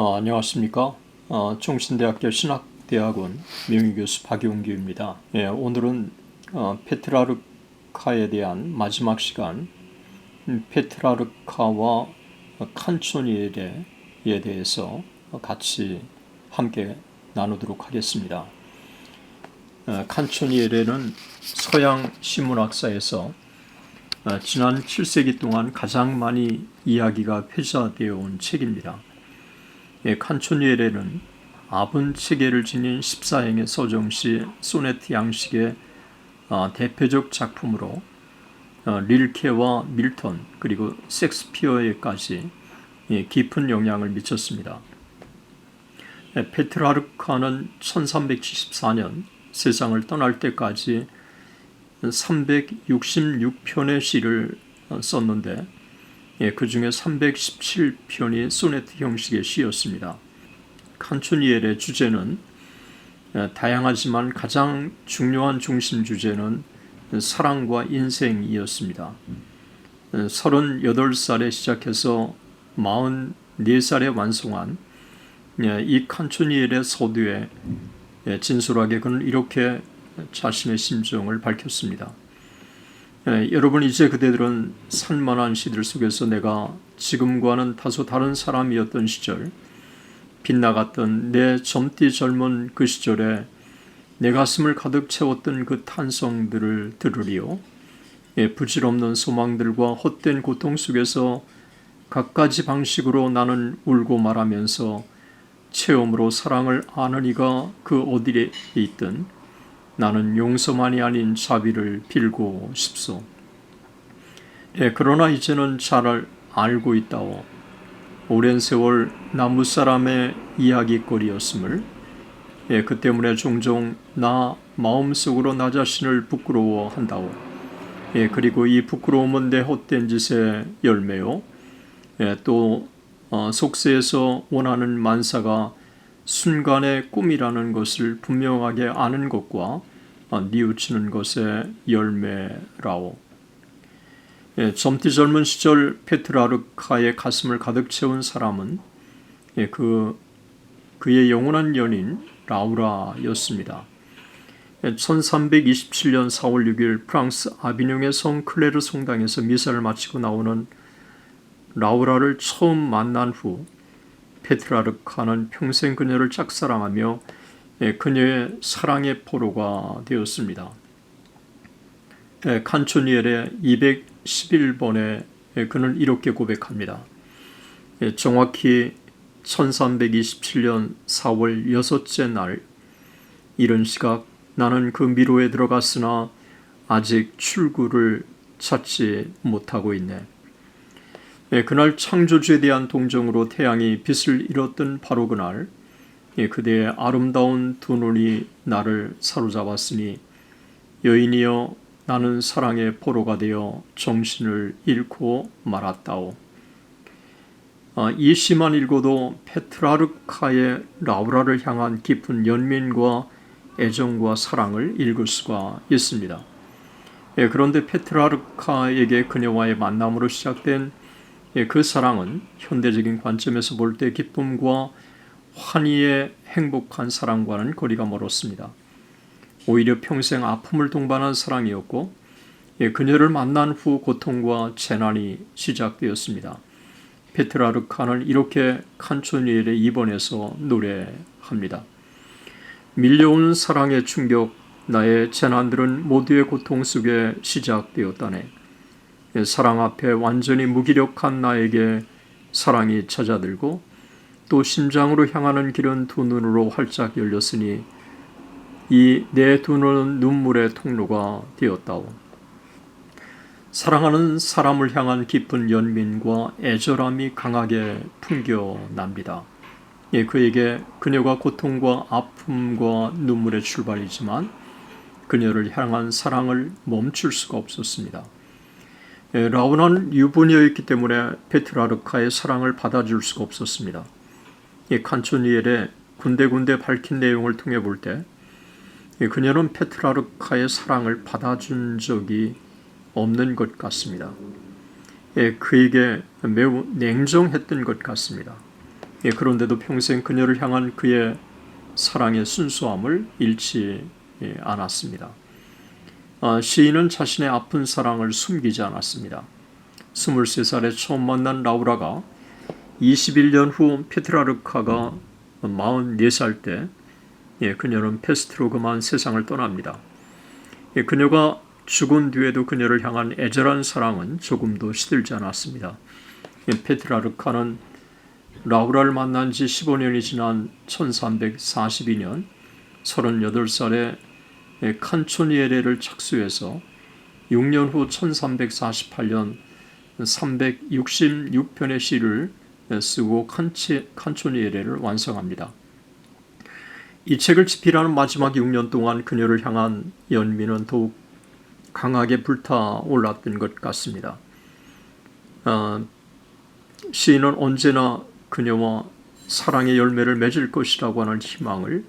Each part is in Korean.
어, 안녕하십니까. 어, 종신대학교 신학대학원 명예교수 박용규입니다. 예, 오늘은 어, 페트라르카에 대한 마지막 시간, 음, 페트라르카와 칸초니엘에 대해서 같이 함께 나누도록 하겠습니다. 어, 칸초니엘에는 서양 신문학사에서 어, 지난 7세기 동안 가장 많이 이야기가 회자되어 온 책입니다. 예, 칸초니엘에는 아분 체계를 지닌 14행의 서정시 소네트 양식의 어, 대표적 작품으로 어, 릴케와 밀턴 그리고 섹스피어에까지 예, 깊은 영향을 미쳤습니다. 예, 페트라르카는 1374년 세상을 떠날 때까지 366편의 시를 어, 썼는데 예, 그 중에 317편이 소네트 형식의 시였습니다. 칸초니엘의 주제는 예, 다양하지만 가장 중요한 중심 주제는 사랑과 인생이었습니다. 38살에 예, 시작해서 44살에 완성한 예, 이 칸초니엘의 서두에 예, 진솔하게 그는 이렇게 자신의 심정을 밝혔습니다. 예, 여러분 이제 그대들은 산만한 시들 속에서 내가 지금과는 다소 다른 사람이었던 시절 빗나갔던 내 젊디 젊은 그 시절에 내 가슴을 가득 채웠던 그 탄성들을 들으리요. 예, 부질없는 소망들과 헛된 고통 속에서 갖가지 방식으로 나는 울고 말하면서 체험으로 사랑을 아는 이가 그 어디에 있든 나는 용서만이 아닌 자비를 빌고 싶소. 예, 그러나 이제는 잘 알고 있다오. 오랜 세월 나무 사람의 이야기거리였음을 예, 그 때문에 종종 나 마음속으로 나 자신을 부끄러워한다오. 예, 그리고 이 부끄러움은 내 헛된 짓의 열매요. 예, 또 어, 속세에서 원하는 만사가 순간의 꿈이라는 것을 분명하게 아는 것과 어, 뉘우치는 것의 열매라오. 예, 젊디 젊은 시절 페트라르카의 가슴을 가득 채운 사람은 예, 그 그의 영원한 연인 라우라였습니다. 1327년 4월 6일 프랑스 아비뇽의 성 클레르 성당에서 미사를 마치고 나오는 라우라를 처음 만난 후 페트라르카는 평생 그녀를 짝사랑하며 예, 그녀의 사랑의 포로가 되었습니다. 예, 칸초니엘의 211번에 예, 그는 이렇게 고백합니다. 정확히 1327년 4월 여섯째 날 이른 시각 나는 그 미로에 들어갔으나 아직 출구를 찾지 못하고 있네. 예, 그날 창조주에 대한 동정으로 태양이 빛을 잃었던 바로 그날 예, 그대의 아름다운 두 눈이 나를 사로잡았으니 여인이여 나는 사랑의 포로가 되어 정신을 잃고 말았다오. 아, 이 시만 읽어도 페트라르카의 라우라를 향한 깊은 연민과 애정과 사랑을 읽을 수가 있습니다. 예, 그런데 페트라르카에게 그녀와의 만남으로 시작된 예, 그 사랑은 현대적인 관점에서 볼 때 기쁨과 환희의 행복한 사랑과는 거리가 멀었습니다. 오히려 평생 아픔을 동반한 사랑이었고 예, 그녀를 만난 후 고통과 재난이 시작되었습니다. 페트라르카는 이렇게 칸초니엘에 입원해서 노래합니다. 밀려오는 사랑의 충격, 나의 재난들은 모두의 고통 속에 시작되었다네. 사랑 앞에 완전히 무기력한 나에게 사랑이 찾아들고 또 심장으로 향하는 길은 두 눈으로 활짝 열렸으니 이 내 두 눈은 눈물의 통로가 되었다오. 사랑하는 사람을 향한 깊은 연민과 애절함이 강하게 풍겨납니다. 예, 그에게 그녀가 고통과 아픔과 눈물의 출발이지만 그녀를 향한 사랑을 멈출 수가 없었습니다. 예, 라우나는 유부녀였기 때문에 페트라르카의 사랑을 받아줄 수가 없었습니다. 이 칸초니엘의 군데군데 밝힌 내용을 통해 볼 때 그녀는 페트라르카의 사랑을 받아준 적이 없는 것 같습니다. 예, 그에게 매우 냉정했던 것 같습니다. 예, 그런데도 평생 그녀를 향한 그의 사랑의 순수함을 잃지 예, 않았습니다. 아, 시인은 자신의 아픈 사랑을 숨기지 않았습니다. 23살에 처음 만난 라우라가 21년 후 페트라르카가 44살 때 예, 그녀는 페스트로 그만 세상을 떠납니다. 예, 그녀가 죽은 뒤에도 그녀를 향한 애절한 사랑은 조금도 시들지 않았습니다. 예, 페트라르카는 라우라를 만난 지 15년이 지난 1342년 38살에 칸초니에레를 착수해서 6년 후 1348년 366편의 시를 쓰고 칸치, 칸초니에레를 완성합니다. 이 책을 집필하는 마지막 6년 동안 그녀를 향한 연민은 더욱 강하게 불타올랐던 것 같습니다. 어, 시인은 언제나 그녀와 사랑의 열매를 맺을 것이라고 하는 희망을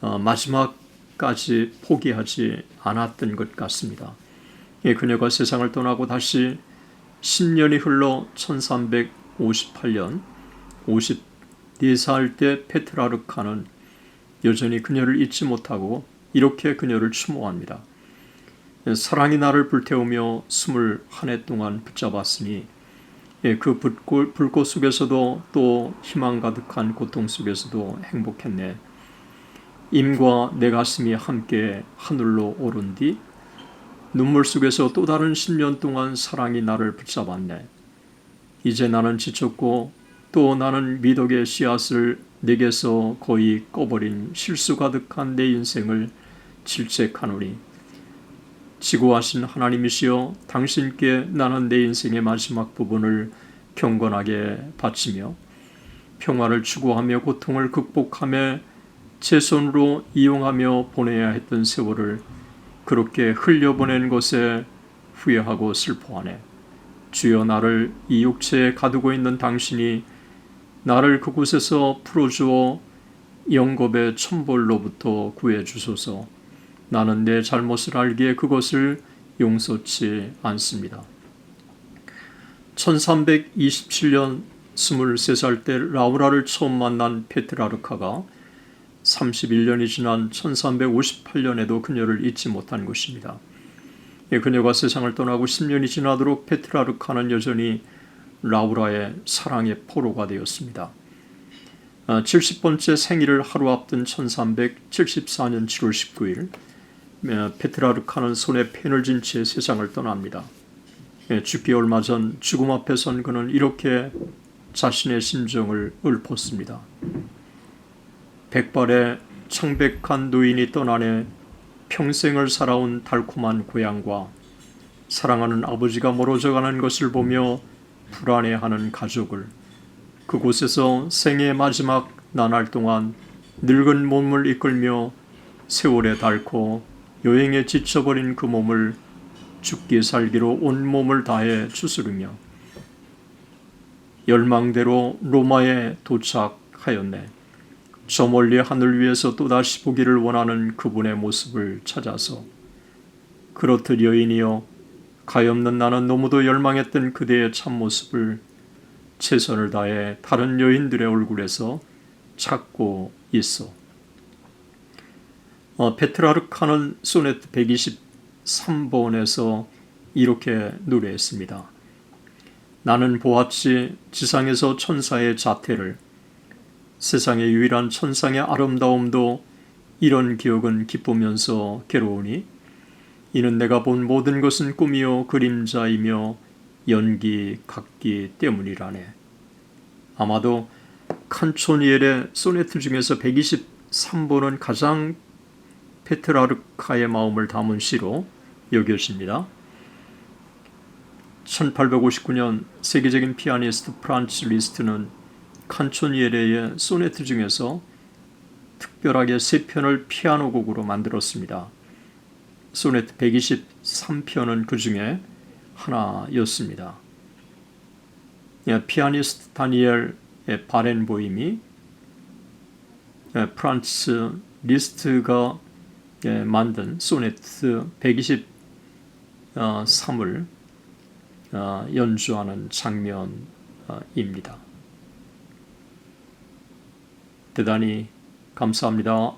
어, 마지막 까지 포기하지 않았던 것 같습니다. 예, 그녀가 세상을 떠나고 다시 10년이 흘러 1358년 54살 때 페트라르카는 여전히 그녀를 잊지 못하고 이렇게 그녀를 추모합니다. 예, 사랑이 나를 불태우며 스물 한해 동안 붙잡았으니 예, 그 불꽃, 불꽃 속에서도 또 희망 가득한 고통 속에서도 행복했네. 임과 내 가슴이 함께 하늘로 오른 뒤 눈물 속에서 또 다른 10년 동안 사랑이 나를 붙잡았네. 이제 나는 지쳤고 또 나는 미덕의 씨앗을 내게서 거의 꺼버린 실수 가득한 내 인생을 질책하노니 지고하신 하나님이시여 당신께 나는 내 인생의 마지막 부분을 경건하게 바치며 평화를 추구하며 고통을 극복하며 제 손으로 이용하며 보내야 했던 세월을 그렇게 흘려보낸 것에 후회하고 슬퍼하네. 주여 나를 이 육체에 가두고 있는 당신이 나를 그곳에서 풀어주어 영겁의 천벌로부터 구해 주소서. 나는 내 잘못을 알기에 그것을 용서치 않습니다. 1327년 23살 때 라우라를 처음 만난 페트라르카가 31년이 지난 1358년에도 그녀를 잊지 못한 것입니다. 예, 그녀가 세상을 떠나고 10년이 지나도록 페트라르카는 여전히 라우라의 사랑의 포로가 되었습니다. 70번째 아, 생일을 하루 앞둔 1374년 7월 19일 페트라르카는 손에 펜을 쥔 채 세상을 떠납니다. 예, 죽기 얼마 전 죽음 앞에 선 그는 이렇게 자신의 심정을 읊었습니다. 백발의 청백한 노인이 떠나네 평생을 살아온 달콤한 고향과 사랑하는 아버지가 멀어져가는 것을 보며 불안해하는 가족을 그곳에서 생의 마지막 나날 동안 늙은 몸을 이끌며 세월에 닳고 여행에 지쳐버린 그 몸을 죽기 살기로 온 몸을 다해 추스르며 열망대로 로마에 도착하였네. 저 멀리 하늘 위에서 또다시 보기를 원하는 그분의 모습을 찾아서 그렇듯 여인이여 가엾는 나는 너무도 열망했던 그대의 참모습을 최선을 다해 다른 여인들의 얼굴에서 찾고 있어. 어, 페트라르카는 소네트 123번에서 이렇게 노래했습니다. 나는 보았지 지상에서 천사의 자태를 세상의 유일한 천상의 아름다움도 이런 기억은 기쁘면서 괴로우니 이는 내가 본 모든 것은 꿈이요 그림자이며 연기 같기 때문이라네. 아마도 칸초니엘의 소네트 중에서 123번은 가장 페트라르카의 마음을 담은 시로 여겨집니다. 1859년 세계적인 피아니스트 프란츠 리스트는 칸초니에레의 소네트 중에서 특별하게 세 편을 피아노 곡으로 만들었습니다. 소네트 123편은 그 중에 하나였습니다. 예, 피아니스트 다니엘 바렌보임이 예, 프란츠 리스트가 예, 만든 소네트 123을 어, 연주하는 장면입니다. 대단히 감사합니다.